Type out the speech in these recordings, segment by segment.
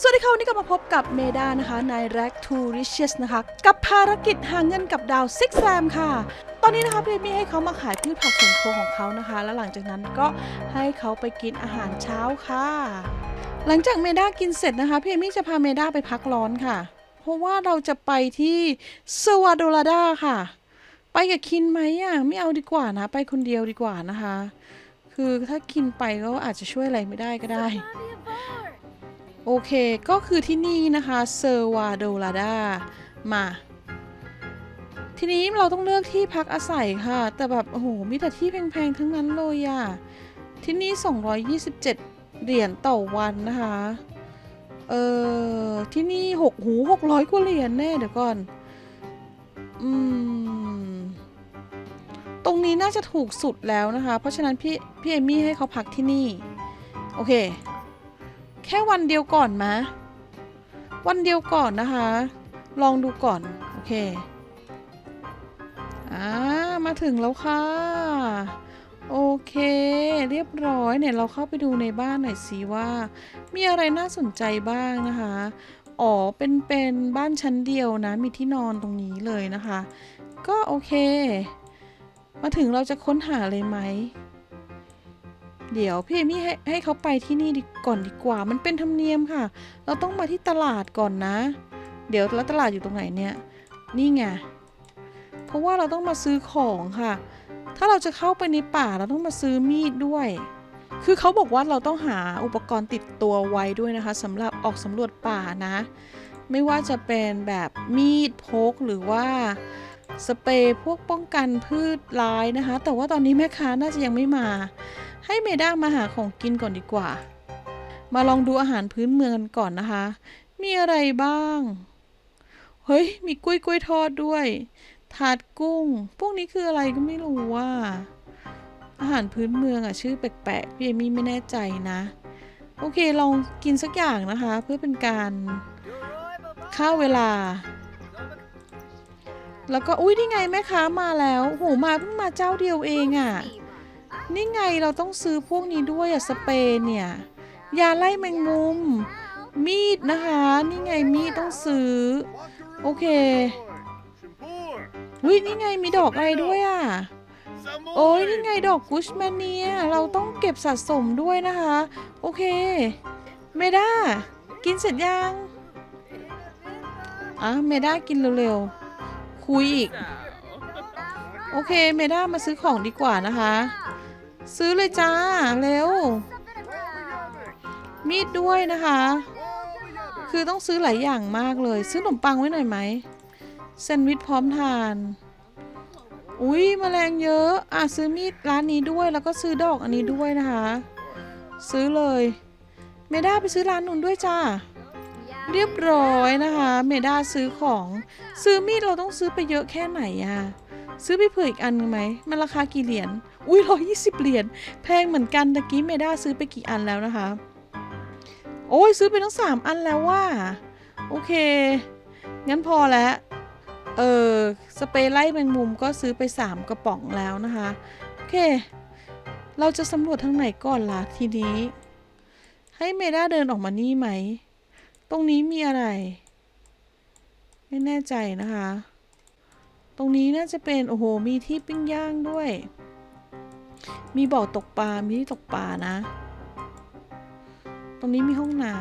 สวัสดีค่ะวันนี้ก็มาพบกับเมดานะคะใน r a g to Riches นะคะ กับภารกิจหาเงินกับดาวซิกแซมค่ะ ตอนนี้นะคะพี่เอมี่ให้เขามาขายพืชผักสวนครัวของเขานะคะ แล้วหลังจากนั้นก็ให้เขาไปกินอาหารเช้าค่ะ หลังจากเมดากินเสร็จนะคะพี่เอมี่จะพาเมดาไปพักร้อนค่ะ เพราะว่าเราจะไปที่สวาโดลาดาค่ะ ไปกับคินไหมอะไม่เอาดีกว่านะ ไปคนเดียวดีกว่านะคะ คือถ้าคินไปก็อาจจะช่วยอะไรไม่ได้ก็ได้ โอเค ก็คือที่นี่นะคะเซอร์วาโดลาดามา ทีนี้เราต้องเลือกที่พักอาศัยค่ะ แต่แบบโอ้โหมีแต่ที่แพงๆ ทั้งนั้นเลยอะที่นี่ 227 เหรียญต่อวันนะคะ เออที่นี่หกหู 600 กว่าเหรียญแน่เดี๋ยวก่อน อืม ตรงนี้น่าจะถูกสุดแล้วนะคะ เพราะฉะนั้นพี่พี่เอมี่ให้เขาพักที่นี่ โอเค แค่วันเดียวก่อนมะ วันเดียวก่อนนะคะ ลองดูก่อน โอเคอ่ามาถึงแล้วค่ะ โอเค เรียบร้อยเนี่ยเราเข้าไปดูในบ้านหน่อยสิว่า มีอะไรน่าสนใจบ้างนะคะ อ๋อ เป็นเป็นบ้านชั้นเดียวนะ มีที่นอนตรงนี้เลยนะคะ ก็โอเค มาถึงเราจะค้นหาเลยไหม เดี๋ยวพี่เอมี่ให้ให้เขาไปที่นี่ก่อนดีกว่า มันเป็นธรรมเนียมค่ะ เราต้องมาที่ตลาดก่อนนะ เดี๋ยวแล้วตลาดอยู่ตรงไหนเนี่ย นี่ไง เพราะว่าเราต้องมาซื้อของค่ะ ถ้าเราจะเข้าไปในป่าเราต้องมาซื้อมีดด้วย คือเขาบอกว่าเราต้องหาอุปกรณ์ติดตัวไว้ด้วยนะคะสำหรับออกสำรวจป่านะ ไม่ว่าจะเป็นแบบมีดพกหรือว่า สเปรย์พวกป้องกันพืชร้ายนะคะ แต่ว่าตอนนี้แม่ค้าน่าจะยังไม่มา ให้เมด้ามาหาของกินก่อนดีกว่า มาลองดูอาหารพื้นเมืองกันก่อนนะคะ มีอะไรบ้าง เฮ้ย มีกุ้ยกล้วยทอดด้วย ถาดกุ้ง พวกนี้คืออะไรก็ไม่รู้ว่า อาหารพื้นเมืองอะชื่อแปลกๆพี่เอมี่ไม่แน่ใจนะ โอเคลองกินสักอย่างนะคะ เพื่อเป็นการฆ่าเวลา แล้วก็อุ้ยนี่ไงแม่ค้ามาแล้วโหมาเพิ่งมาเจ้าเดียวเองอะนี่ไงเราต้องซื้อพวกนี้ด้วยอะสเปรย์เนี่ยยาไล่แมงมุม มีดนะคะ นี่ไงมีดต้องซื้อ โอเควินี่ไงมีดอกอะไรด้วยอะโอ้ยนี่ไงดอกกุชแมนเนียเราต้องเก็บสะสมด้วยนะคะ โอเค เมด้ากินเสร็จยังอะเมด้ากินเร็วๆ คุยอีก โอเคเมด้ามาซื้อของดีกว่านะคะ ซื้อเลยจ้า เร็ว มีดด้วยนะคะ คือต้องซื้อหลายอย่างมากเลย ซื้อขนมปังไว้หน่อยไหมแซนด์วิชพร้อมทาน อุ้ยแมลงเยอะ อะซื้อมีดร้านนี้ด้วยแล้วก็ซื้อดอกอันนี้ด้วยนะคะ ซื้อเลย เมด้าไปซื้อร้านนู้นด้วยจ้า เรียบร้อยนะคะ เมด้าซื้อของ ซื้อมีดเราต้องซื้อไปเยอะแค่ไหนอะซื้อไปเผื่ออีกอันนึงไหม มันราคากี่เหรียญ อุ้ยร้อยี่สิบเหรียญ แพงเหมือนกันตะกี้เมด้าซื้อไปกี่อันแล้วนะคะ โอ้ยซื้อไปทั้งสามอันแล้วว่า โอเค งั้นพอแล้ว เออสเปรย์ไล่แมงมุมก็ซื้อไปสามกระป๋องแล้วนะคะ โอเค เราจะสำรวจทางไหนก่อนล่ะทีนี้ ให้เมด้าเดินออกมานี่ไหม ตรงนี้มีอะไร ไม่แน่ใจนะคะ ตรงนี้น่าจะเป็น โอ้โห มีที่ปิ้งย่างด้วย มีบ่อตกปลา มีที่ตกปลานะ ตรงนี้มีห้องน้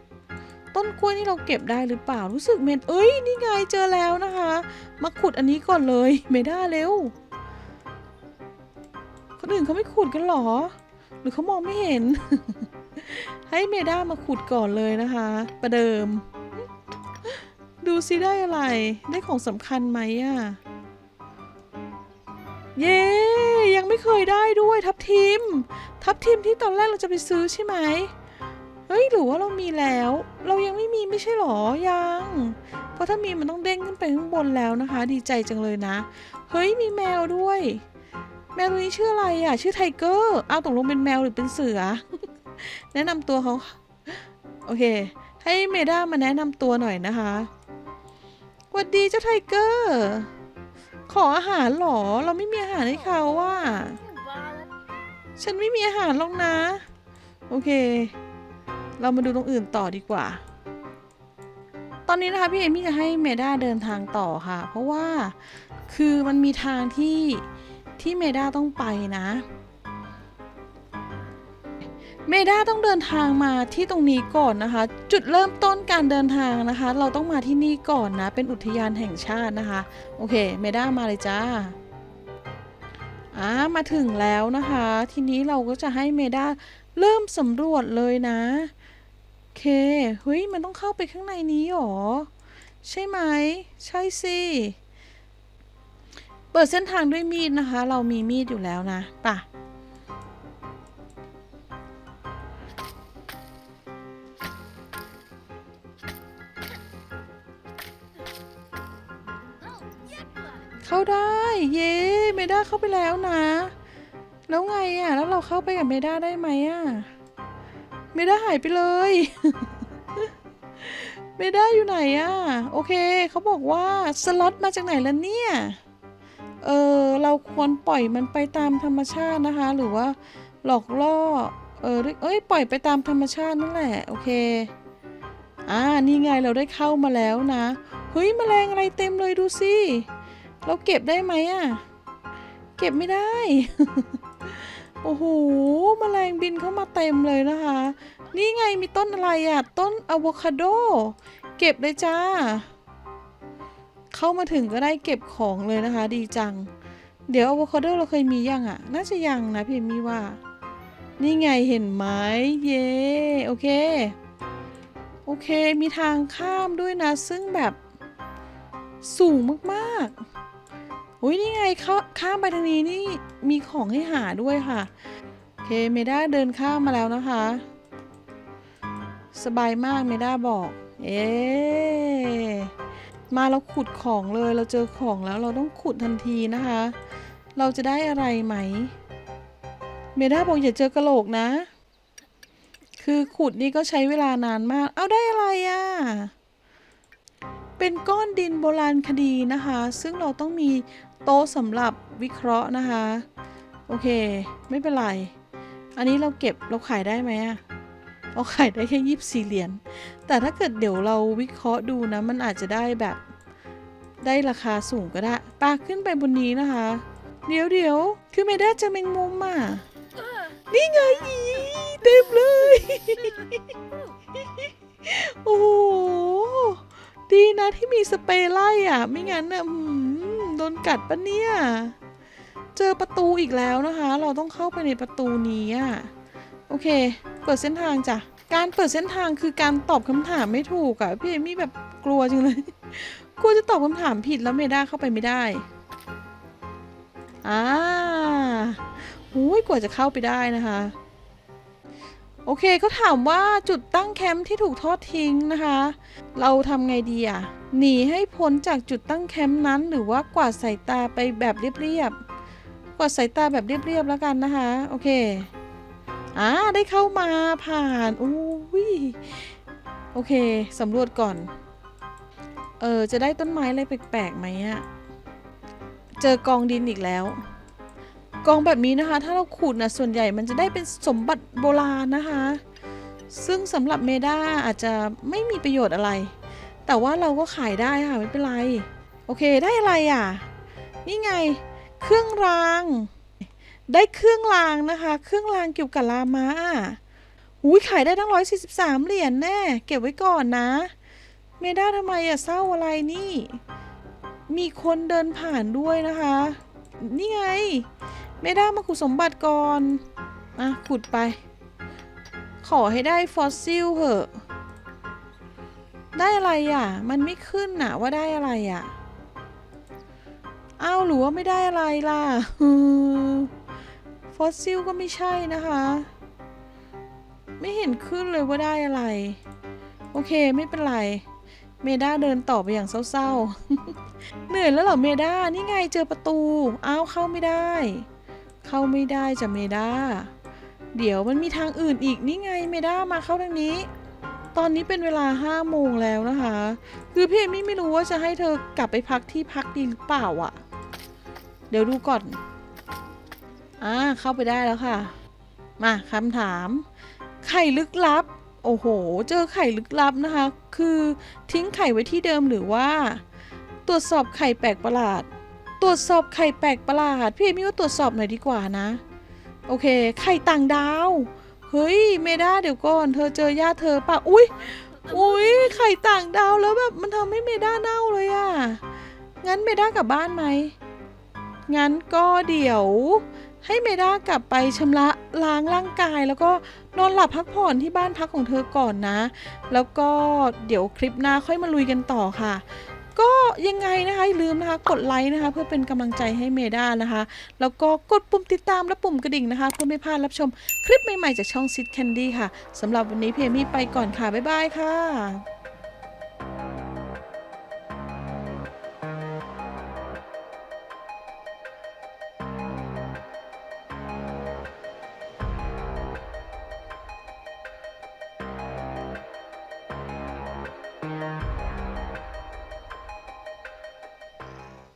ำ ต้นกล้วยนี่เราเก็บได้หรือเปล่า รู้สึกเมนเอ้ย นี่ไงเจอแล้วนะคะ มาขุดอันนี้ก่อนเลยเมด้เร็ว คนอื่นเขาไม่ขุดกันหรอ หรือเขามองไม่เห็น ให้เมด้ามาขุดก่อนเลยนะคะ ประเดิม ดูซิได้อะไร ได้ของสำคัญไหมอะเย้ยังไม่เคยได้ด้วยทับทิม ทับทิมที่ตอนแรกเราจะไปซื้อใช่ไหมเฮ้ยหรือว่าเรามีแล้ว เรายังไม่มีไม่ใช่หรอยัง เพราะถ้ามีมันต้องเด้งขึ้นไปข้างบนแล้วนะคะ ดีใจจังเลยนะ เฮ้ยมีแมวด้วย แมวตัวนี้ชื่ออะไรอะ ชื่อไทเกอร์เอาตกลงเป็นแมวหรือเป็นเสือ แนะนำตัวเขาโอเค ให้เมด้ามาแนะนำตัวหน่อยนะคะวัดดีเจ้าไทเกอร์ ขออาหารหรอ เราไม่มีอาหารให้เขาว่า ฉันไม่มีอาหารหรอกนะ โอเค เรามาดูตรงอื่นต่อดีกว่า ตอนนี้นะคะพี่เอมี่จะให้เมด้าเดินทางต่อค่ะ เพราะว่าคือมันมีทางที่ที่เมด้าต้องไปนะ เมด้าต้องเดินทางมาที่ตรงนี้ก่อนนะคะ จุดเริ่มต้นการเดินทางนะคะ เราต้องมาที่นี่ก่อนนะ เป็นอุทยานแห่งชาตินะคะ โอเค เมด้ามาเลยจ้าอ่ามาถึงแล้วนะคะ ทีนี้เราก็จะให้เมด้าเริ่มสำรวจเลยนะโอเคเฮ้ยมันต้องเข้าไปข้างในนี้หรอ ใช่ไหม ใช่สิเปิดเส้นทางด้วยมีดนะคะ เรามีมีดอยู่แล้วนะป่ะ ได้ เย้เมด้าเข้าไปแล้วนะ แล้วไงอะ แล้วเราเข้าไปกับเมด้าได้ไหมอะเมด้าหายไปเลยเมด้าอยู่ไหนอะ โอเคเขาบอกว่าสล็อตมาจากไหนล่ะเนี่ย เออเราควรปล่อยมันไปตามธรรมชาตินะคะ หรือว่าหลอกล่อ เออเอ้ยปล่อยไปตามธรรมชาตินั่นแหละ โอเคอ่านี่ไงเราได้เข้ามาแล้วนะเฮ้ยแมลงอะไรเต็มเลยดูสิ เราเก็บได้ไหมอะ เก็บไม่ได้ โอ้โหแมลงบินเข้ามาเต็มเลยนะคะ นี่ไงมีต้นอะไรอะ ต้นอะโวคาโด เก็บเลยจ้า เข้ามาถึงก็ได้เก็บของเลยนะคะ ดีจัง เดี๋ยวอะโวคาโดเราเคยมียังอะ น่าจะยังนะพี่มีว่า นี่ไงเห็นไหมเย้โอเค โอเค มีทางข้ามด้วยนะ ซึ่งแบบสูงมาก ๆ อุ้ยนี่ไงข้าข้ามไปทางนี้นี่มีของให้หาด้วยค่ะ โอเคเมด้าเดินข้ามมาแล้วนะคะ สบายมากเมด้าบอก เอ๊ะมาเราขุดของเลยเราเจอของแล้วเราต้องขุดทันทีนะคะ เราจะได้อะไรไหม เมด้าบอกอย่าเจอกระโหลกนะ คือขุดนี่ก็ใช้เวลานานมาก เอาได้อะไรอะ่ะ เป็นก้อนดินโบราณคดีนะคะ ซึ่งเราต้องมีโต๊ะสำหรับวิเคราะห์นะคะ โอเค ไม่เป็นไร อันนี้เราเก็บเราขายได้ไหมอะเราขายได้แค่ยี่สิบสี่เหรียญ แต่ถ้าเกิดเดี๋ยวเราวิเคราะห์ดูนะ มันอาจจะได้แบบได้ราคาสูงก็ได้ปาขึ้นไปบนนี้นะคะ เดี๋ยวเดี๋ยวคือไม่ได้เจอแมงมุมอะนี่ไงอีเต็มเลย โอ้โห ดีนะที่มีสเปรย์ไล่อะ ไม่งั้นน่ะโดนกัดปะเนี่ย เจอประตูอีกแล้วนะคะ เราต้องเข้าไปในประตูนี้อะ โอเค เปิดเส้นทางจ้ะ การเปิดเส้นทางคือการตอบคำถามไม่ถูกอะ พี่เอมี่แบบกลัวจังเลย กลัวจะตอบคำถามผิดแล้วเมด้าเข้าไปไม่ได้ อ่าโอ้ยกว่าจะเข้าไปได้นะคะ โอเคเขาถามว่าจุดตั้งแคมป์ที่ถูกทอดทิ้งนะคะ เราทำไงดีอะ หนีให้พ้นจากจุดตั้งแคมป์นั้น หรือว่ากวาดสายตาไปแบบเรียบๆ กวาดสายตาแบบเรียบๆแล้วกันนะคะ โอเค อ่าได้เข้ามาผ่านอู้วิโอเคสำรวจก่อน เออจะได้ต้นไม้อะไรแปลกๆไหมอะเจอกองดินอีกแล้ว กองแบบนี้นะคะ ถ้าเราขุดนะส่วนใหญ่มันจะได้เป็นสมบัติโบราณนะคะ ซึ่งสำหรับเมด้าอาจจะไม่มีประโยชน์อะไร แต่ว่าเราก็ขายได้ค่ะไม่เป็นไร โอเคได้อะไรอะ นี่ไงเครื่องราง ได้เครื่องรางนะคะ เครื่องรางเกี่ยวกับลามาอุ้ยขายได้ตั้งร้อยสี่สิบสามเหรียญแน่ เก็บไว้ก่อนนะ เมด้าทำไมอะเศร้าอะไรนี่ มีคนเดินผ่านด้วยนะคะ นี่ไง เมด้ามาขุดสมบัติก่อนอะขุดไป ขอให้ได้ฟอสซิลเหอะได้อะไรอะ มันไม่ขึ้นน่ะว่าได้อะไรอะ อ้าวหรือว่าไม่ได้อะไรล่ะฟอสซิลก็ไม่ใช่นะคะ ไม่เห็นขึ้นเลยว่าได้อะไร โอเคไม่เป็นไร เมด้าเดินต่อไปอย่างเศร้าๆ เหนื่อยแล้วเหรอเมด้านี่ไงเจอประตู อ้าวเข้าไม่ได้ เข้าไม่ได้จ้ะเมด้า เดี๋ยวมันมีทางอื่นอีกนี่ไงเมด้ามาเข้าทางนี้ ตอนนี้เป็นเวลาห้าโมงแล้วนะคะ คือพี่เอมี่ไม่รู้ว่าจะให้เธอกลับไปพักที่พักดีหรือเปล่าอะ่ะ เดี๋ยวดูก่อน อ่าเข้าไปได้แล้วค่ะ มาคำถาม ไข่ลึกลับ โอ้โห เจอไข่ลึกลับนะคะ คือทิ้งไข่ไว้ที่เดิมหรือว่า ตรวจสอบไข่แปลกประหลาด ตรวจสอบไข่แปลกประหลาด พี่เอมี่ว่าตรวจสอบหน่อยดีกว่านะ โอเค ไข่ต่างดาว เฮ้ย เมด้าเดี๋ยวก่อน เธอเจอญาติเธอปะอุ้ยอุ้ยไข่ต่างดาวแล้วแบบมันทำให้เมด้าเน่าเลยอะงั้นเมด้ากลับบ้านไหม งั้นก็เดี๋ยว ให้เมด้ากลับไปชำระล้างร่างกาย แล้วก็นอนหลับพักผ่อนที่บ้านพักของเธอก่อนนะ แล้วก็เดี๋ยวคลิปหน้าค่อยมาลุยกันต่อค่ะ ก็ยังไงนะคะอย่าลืมนะคะกดไลค์นะคะ เพื่อเป็นกำลังใจให้เมด้านะคะ แล้วก็กดปุ่มติดตามและปุ่มกระดิ่งนะคะ เพื่อไม่พลาดรับชมคลิปใหม่ๆจากช่องซิดแคนดี้ค่ะสำหรับวันนี้เพยมี่ไปก่อนค่ะ บ๊ายบายค่ะ